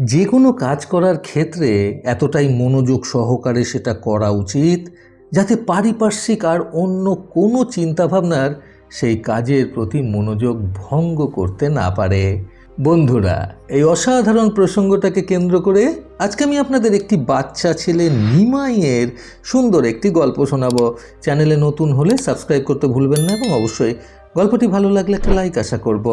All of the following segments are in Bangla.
যে কোনো কাজ করার ক্ষেত্রে এতটাই মনোযোগ সহকারে সেটা করা উচিত, যাতে পারিপার্শ্বিক আর অন্য কোনো চিন্তাভাবনার সেই কাজের প্রতি মনোযোগ ভঙ্গ করতে না পারে। বন্ধুরা, এই অসাধারণ প্রসঙ্গটাকে কেন্দ্র করে আজকে আমি আপনাদের একটি বাচ্চা ছেলে নিমাইয়ের সুন্দর একটি গল্প শোনাবো। চ্যানেলে নতুন হলে সাবস্ক্রাইব করতে ভুলবেন না এবং অবশ্যই গল্পটি ভালো লাগলে একটা লাইক আশা করব।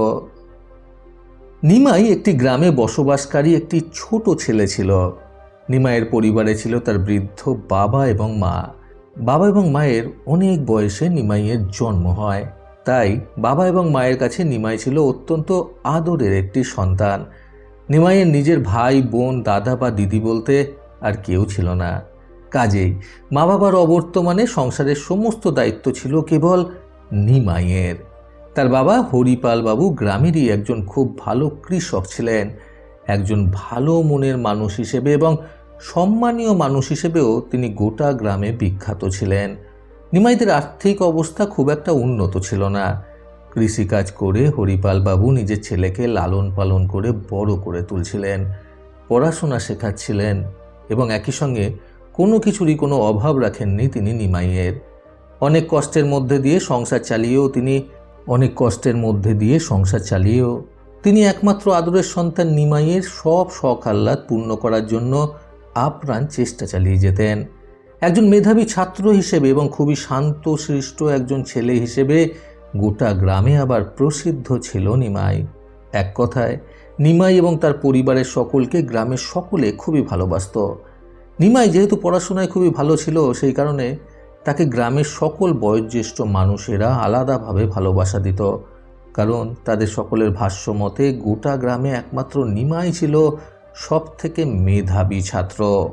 নিমাই একটি গ্রামে বসবাসকারী একটি ছোট ছেলে ছিল। নিমাইয়ের পরিবারে ছিল তার বৃদ্ধ বাবা এবং মা। বাবা এবং মায়ের অনেক বয়সে নিমাইয়ের জন্ম হয়। তাই বাবা এবং মায়ের কাছে নিমাই ছিল অত্যন্ত আদরের একটি সন্তান। নিমাইয়ের নিজের ভাই, বোন, দাদা বা দিদি বলতে আর কেউ ছিল না। কাজেই মা বাবার অবর্তমানে সংসারের সমস্ত দায়িত্ব ছিল কেবল নিমাইয়ের। তার বাবা হরিপাল বাবু গ্রামেরই একজন খুব ভালো কৃষক ছিলেন, একজন ভালো মনের মানুষ হিসেবে এবং সম্মানীয় মানুষ হিসেবেও তিনি গোটা গ্রামে বিখ্যাত ছিলেন। নিমাইদের আর্থিক অবস্থা খুব একটা উন্নত ছিল না। কৃষিকাজ করে হরিপাল বাবু নিজের ছেলেকে লালন পালন করে বড় করে তুলছিলেন, পড়াশোনা শেখাচ্ছিলেন এবং একই সঙ্গে কোনো কিছুরই কোনো অভাব রাখেননি তিনি নিমাইয়ের। অনেক কষ্টের মধ্যে দিয়ে সংসার চালিয়েও তিনি অনেক কষ্টের মধ্যে দিয়ে সংসার চালিয়েও তিনি একমাত্র আদরের সন্তান নিমাইয়ের সব শখ আহ্লাদ পূর্ণ করার জন্য আপ্রাণ চেষ্টা চালিয়ে যেতেন। একজন মেধাবী ছাত্র হিসেবে এবং খুবই শান্ত সৃষ্ট একজন ছেলে হিসেবে গোটা গ্রামে আবার প্রসিদ্ধ ছিল নিমাই। এক কথায়, নিমাই এবং তার পরিবারের সকলকে গ্রামের সকলে খুবই ভালোবাসত। নিমাই যেহেতু পড়াশোনায় খুবই ভালো ছিল, সেই কারণে তাকে গ্রামের সকল বয়োজ্যেষ্ঠ মানুষেরা আলাদাভাবে ভালোবাসা দিত। কারণ তাদের সকলের ভাষ্য মতে গোটা গ্রামে একমাত্র নিমাই ছিল সব থেকে মেধাবী ছাত্র।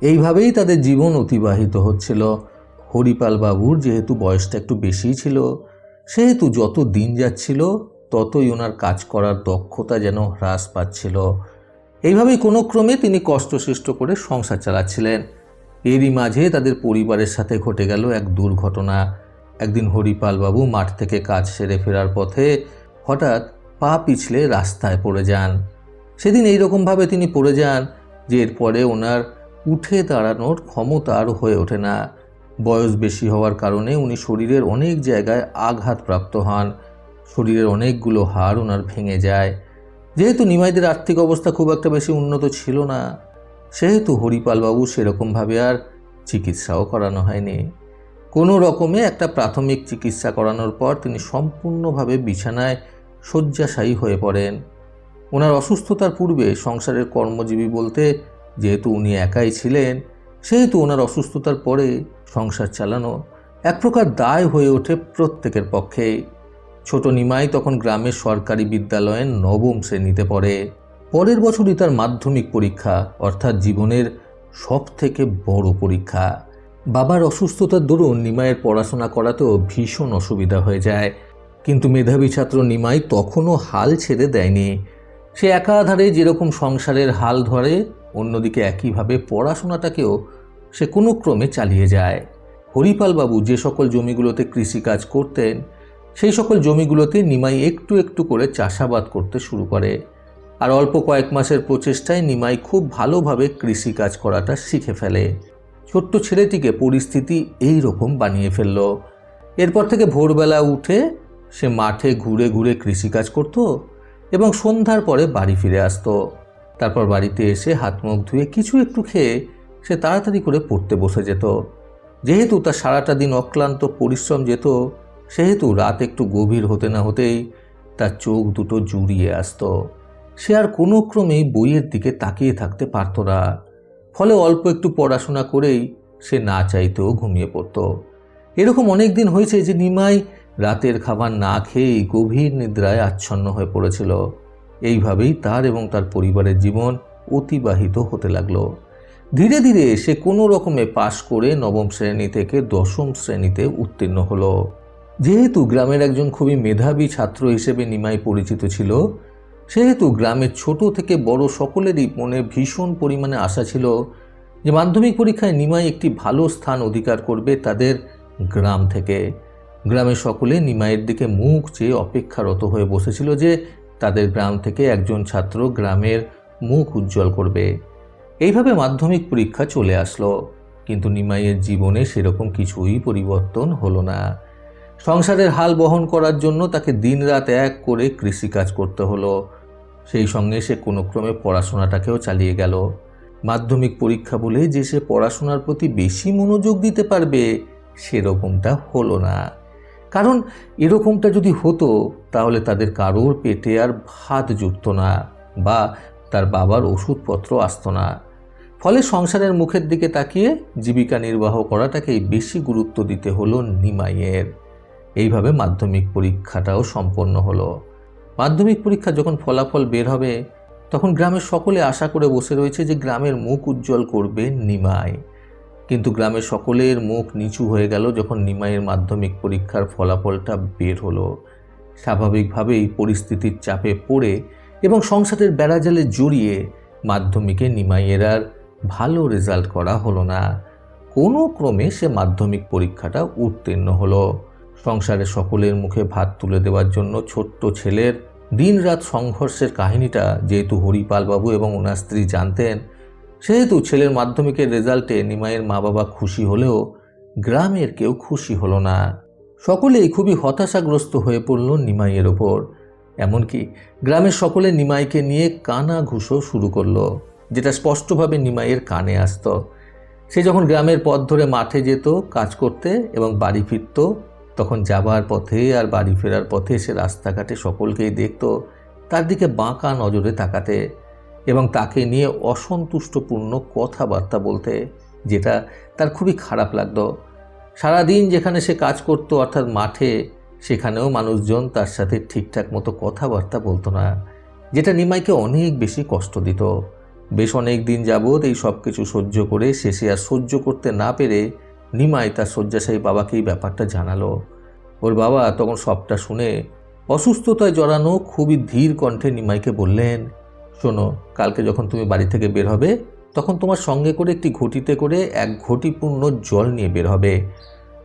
এইভাবেই তাদের জীবন অতিবাহিত হচ্ছিল। হরিপাল বাবুর যেহেতু বয়সটা একটু বেশিই ছিল, সেহেতু যত দিন যাচ্ছিল, ততই ওনার কাজ করার দক্ষতা যেন হ্রাস পাচ্ছিল। এইভাবেই কোনো ক্রমে তিনি কষ্টসৃষ্ট করে সংসার চালাচ্ছিলেন। এরই মাঝে তাদের পরিবারের সাথে ঘটে গেল এক দুর্ঘটনা। একদিন হরিপাল বাবু মাঠ থেকে কাজ সেরে ফেরার পথে হঠাৎ পা পিছলে রাস্তায় পড়ে যান। সেদিন এইরকমভাবে তিনি পড়ে যান যে এরপরে ওনার উঠে দাঁড়ানোর ক্ষমতা আর হয়ে ওঠে না। বয়স বেশি হওয়ার কারণে উনি শরীরের অনেক জায়গায় আঘাতপ্রাপ্ত হন। শরীরের অনেকগুলো হাড় ওনার ভেঙে যায়। যেহেতু নিমাইদের আর্থিক অবস্থা খুব একটা বেশি উন্নত ছিল না সেহেতু হরিপালবাবু সেরকমভাবে আর চিকিৎসাও করানো হয়নি। কোনো রকমে একটা প্রাথমিক চিকিৎসা করানোর পর তিনি সম্পূর্ণভাবে বিছানায় শয্যাশায়ী হয়ে পড়েন। ওনার অসুস্থতার পূর্বে সংসারের কর্মজীবী বলতে যেহেতু উনি একাই ছিলেন, সেহেতু ওনার অসুস্থতার পরে সংসার চালানো এক প্রকার দায় হয়ে ওঠে প্রত্যেকের পক্ষেই। ছোট নিমাই তখন গ্রামের সরকারি বিদ্যালয়ের নবম শ্রেণীতে পড়ে। পরের বছরই তার মাধ্যমিক পরীক্ষা, অর্থাৎ জীবনের সব থেকে বড় পরীক্ষা। বাবার অসুস্থতার দরুন নিমাইয়ের পড়াশোনা করাতেও ভীষণ অসুবিধা হয়ে যায়। কিন্তু মেধাবী ছাত্র নিমাই তখনও হাল ছেড়ে দেয়নি। সে একাধারে যেরকম সংসারের হাল ধরে, অন্যদিকে একইভাবে পড়াশোনাটাকেও সে কোনো ক্রমে চালিয়ে যায়। হরিপালবাবু যে সকল জমিগুলোতে কৃষিকাজ করতেন, সেই সকল জমিগুলোতে নিমাই একটু একটু করে চাষাবাদ করতে শুরু করে। আর অল্প কয়েক মাসের প্রচেষ্টায় নিমাই খুব ভালোভাবে কৃষিকাজ করাটা শিখে ফেলে। ছোট্ট ছেলেটিকে পরিস্থিতি এই রকম বানিয়ে ফেলল। এরপর থেকে ভোরবেলা উঠে সে মাঠে ঘুরে ঘুরে কৃষিকাজ করত এবং সন্ধ্যার পরে বাড়ি ফিরে আসতো। তারপর বাড়িতে এসে হাত মুখ ধুয়ে কিছু একটু খেয়ে সে তাড়াতাড়ি করে পড়তে বসে যেত। যেহেতু তার সারাটা দিন অক্লান্ত পরিশ্রম যেত, সেহেতু রাত একটু গভীর হতে না হতেই তার চোখ দুটো জুড়িয়ে আসতো। সে আর কোনো ক্রমেই বইয়ের দিকে তাকিয়ে থাকতে পারত না। ফলে অল্প একটু পড়াশোনা করেই সে না চাইতেও ঘুমিয়ে পড়ত। এরকম অনেক দিন হয়েছে যে নিমাই রাতের খাবার না খেয়েই গভীর নিদ্রায় আচ্ছন্ন হয়ে পড়েছিল। এইভাবেই তার এবং তার পরিবারের জীবন অতিবাহিত হতে লাগল। ধীরে ধীরে সে কোনো রকমে পাশ করে নবম শ্রেণি থেকে দশম শ্রেণীতে উত্তীর্ণ হলো। যেহেতু গ্রামের একজন খুবই মেধাবী ছাত্র হিসেবে নিমাই পরিচিত ছিল সেহেতু গ্রামের ছোট থেকে বড় সকলেরই মনে ভীষণ পরিমাণে আশা ছিল যে মাধ্যমিক পরীক্ষায় নিমাই একটি ভালো স্থান অধিকার করবে তাদের গ্রাম থেকে। গ্রামের সকলে নিমাইয়ের দিকে মুখ চেয়ে অপেক্ষারত হয়ে বসেছিল যে তাদের গ্রাম থেকে একজন ছাত্র গ্রামের মুখ উজ্জ্বল করবে। এইভাবে মাধ্যমিক পরীক্ষা চলে আসলো। কিন্তু নিমাইয়ের জীবনে সেরকম কিছুই পরিবর্তন হলো না। সংসারের হাল বহন করার জন্য তাকে দিনরাত এক করে কৃষিকাজ করতে হলো। সেই সঙ্গে সে কোনো ক্রমে পড়াশোনাটাকেও চালিয়ে গেল। মাধ্যমিক পরীক্ষা বলে যে সে পড়াশোনার প্রতি বেশি মনোযোগ দিতে পারবে, সেরকমটা হলো না। কারণ এরকমটা যদি হতো, তাহলে তাদের কারোর পেটে আর ভাত জুটত না বা তার বাবার ওষুধপত্র আসতো না। ফলে সংসারের মুখের দিকে তাকিয়ে জীবিকা নির্বাহ করাটাকেই বেশি গুরুত্ব দিতে হলো নিমাইয়ের। এইভাবে মাধ্যমিক পরীক্ষাটাও সম্পন্ন হলো। মাধ্যমিক পরীক্ষা যখন ফলাফল বের হবে, তখন গ্রামের সকলে আশা করে বসে রয়েছে যে গ্রামের মুখ উজ্জ্বল করবে নিমাই। কিন্তু গ্রামের সকলের মুখ নিচু হয়ে গেল যখন নিমাইয়ের মাধ্যমিক পরীক্ষার ফলাফলটা বের হলো। স্বাভাবিকভাবেই পরিস্থিতির চাপে পড়ে এবং সংসারের বেড়াজালে জড়িয়ে মাধ্যমিকে নিমাইয়ের আর ভালো রেজাল্ট করা হলো না। কোনো ক্রমে সে মাধ্যমিক পরীক্ষাটা উত্তীর্ণ হলো। সংসারে সকলের মুখে ভাত তুলে দেওয়ার জন্য ছোট্ট ছেলের দিনরাত সংঘর্ষের কাহিনীটা যেহেতু হরিপালবাবু এবং ওনার স্ত্রী জানতেন, সেহেতু ছেলের মাধ্যমিকের রেজাল্টে নিমাইয়ের মা বাবা খুশি হলেও গ্রামের কেউ খুশি হলো না। সকলেই খুবই হতাশাগ্রস্ত হয়ে পড়ল নিমাইয়ের ওপর। এমনকি গ্রামের সকলে নিমাইকে নিয়ে কানা ঘুষো শুরু করল, যেটা স্পষ্টভাবে নিমাইয়ের কানে আসত। সে যখন গ্রামের পথ ধরে মাঠে যেত, কাজ করতে এবং বাড়ি ফিরত তখন যাবার পথে আর বাড়ি ফেরার পথে সে রাস্তাঘাটে সকলকেই দেখত, তার দিকে বাঁকা নজরে তাকাতে এবং তাকে নিয়ে অসন্তুষ্টপূর্ণ কথাবার্তা বলতে, যেটা তার খুবই খারাপ লাগতো। সারাদিন যেখানে সে কাজ করত, অর্থাৎ মাঠে, সেখানেও মানুষজন তার সাথে ঠিকঠাক মতো কথাবার্তা বলতো না, যেটা নিমাইকে অনেক বেশি কষ্ট দিত। বেশ অনেক দিন যাবৎ এই সব কিছু সহ্য করে শেষে আর সহ্য করতে না পেরে নিমাই তার শয্যাশায়ী বাবাকে এই ব্যাপারটা জানালো। ওর বাবা তখন সবটা শুনে অসুস্থতায় জড়ানো খুবই ধীর কণ্ঠে নিমাইকে বললেন, শোনো, কালকে যখন তুমি বাড়ি থেকে বের হবে, তখন তোমার সঙ্গে করে একটি ঘটিতে করে এক ঘটিপূর্ণ জল নিয়ে বের হবে।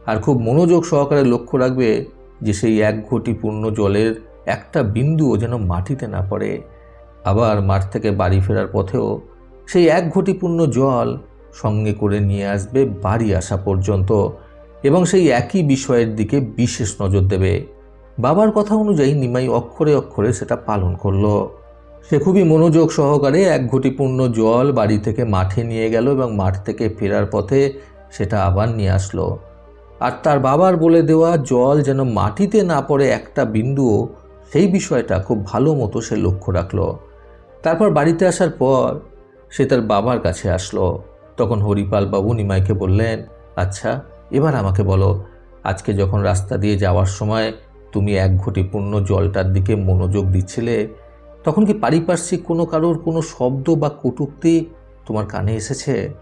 আর খুব মনোযোগ সহকারে লক্ষ্য রাখবে যে সেই এক ঘটিপূর্ণ জলের একটা বিন্দুও যেন মাটিতে না পড়ে। আবার মাঠ থেকে বাড়ি ফেরার পথেও সেই এক ঘটিপূর্ণ জল সঙ্গে করে নিয়ে আসবে বাড়ি আসা পর্যন্ত। এবং সেই একই বিষয়ের দিকে বিশেষ নজর দেবে। বাবার কথা অনুযায়ী নিমাই অক্ষরে অক্ষরে সেটা পালন করল। সে খুবই মনোযোগ সহকারে এক ঘটি পূর্ণ জল বাড়ি থেকে মাঠে নিয়ে গেল এবং মাঠ থেকে ফেরার পথে সেটা আবার নিয়ে আসলো। আর তার বাবার বলে দেওয়া জল যেন মাটিতে না পড়ে একটা বিন্দুও সেই বিষয়টা খুব ভালো মতো সে লক্ষ্য রাখল। তারপর বাড়িতে আসার পর সে তার বাবার কাছে আসলো। তখন হরিপাল বাবু নিমাইকে বললেন আচ্ছা এবার আমাকে বলো, আজকে যখন রাস্তা দিয়ে যাওয়ার সময় তুমি এক ঘটি পূর্ণ জলটার দিকে মনোযোগ দিচ্ছিলে, তখন কি পারিপার্শ্বিক কোনো কারোর কোনো শব্দ বা কটুক্তি তোমার কানে এসেছে?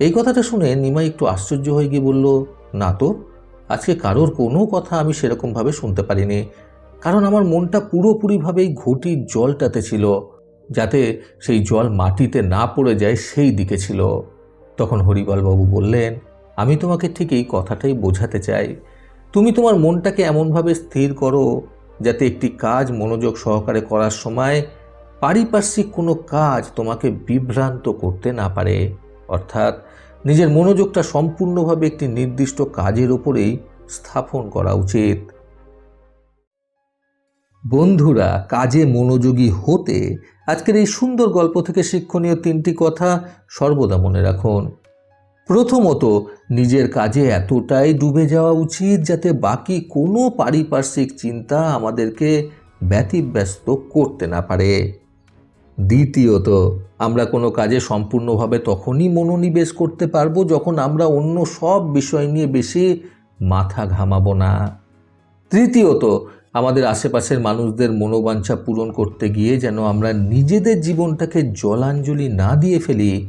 এই কথাটা শুনে নিমাই একটু আশ্চর্য হয়ে গিয়ে বলল, না তো, আজকে কারোর কোনো কথা আমি সেরকমভাবে শুনতে পারিনি। কারণ আমার মনটা পুরোপুরিভাবেই ঘটির জলটাতে ছিল, যাতে সেই জল মাটিতে না পড়ে যায় সেই দিকে ছিল। তখন হরিপালবাবু বললেন আমি তোমাকে ঠিক এই কথাটাই বোঝাতে চাই। তুমি তোমার মনটাকে এমনভাবে স্থির করো যাতে একটি কাজ মনোযোগ সহকারে করার সময় পারিপার্শ্বিক কোনো কাজ তোমাকে বিভ্রান্ত করতে না পারে। অর্থাৎ নিজের মনোযোগটা সম্পূর্ণভাবে একটি নির্দিষ্ট কাজের ওপরেই স্থাপন করা উচিত। বন্ধুরা, কাজে মনোযোগী হতে আজকের এই সুন্দর গল্প থেকে শিক্ষণীয় তিনটি কথা সর্বদা মনে রাখুন। প্রথমত, নিজের কাজে এতটাই ডুবে যাওয়া উচিত যাতে বাকি কোনো পারিপার্শ্বিক চিন্তা আমাদেরকে ব্যতিব্যস্ত করতে না পারে। দ্বিতীয়ত, আমরা কোনো কাজে সম্পূর্ণভাবে তখনই মনোনিবেশ করতে পারব যখন আমরা অন্য সব বিষয় নিয়ে বেশি মাথা ঘামাবো না। তৃতীয়ত, আমাদের আশেপাশের মানুষদের মনোবাঞ্ছা পূরণ করতে গিয়ে যেন আমরা নিজেদের জীবনটাকে জলাঞ্জলি না দিয়ে ফেলি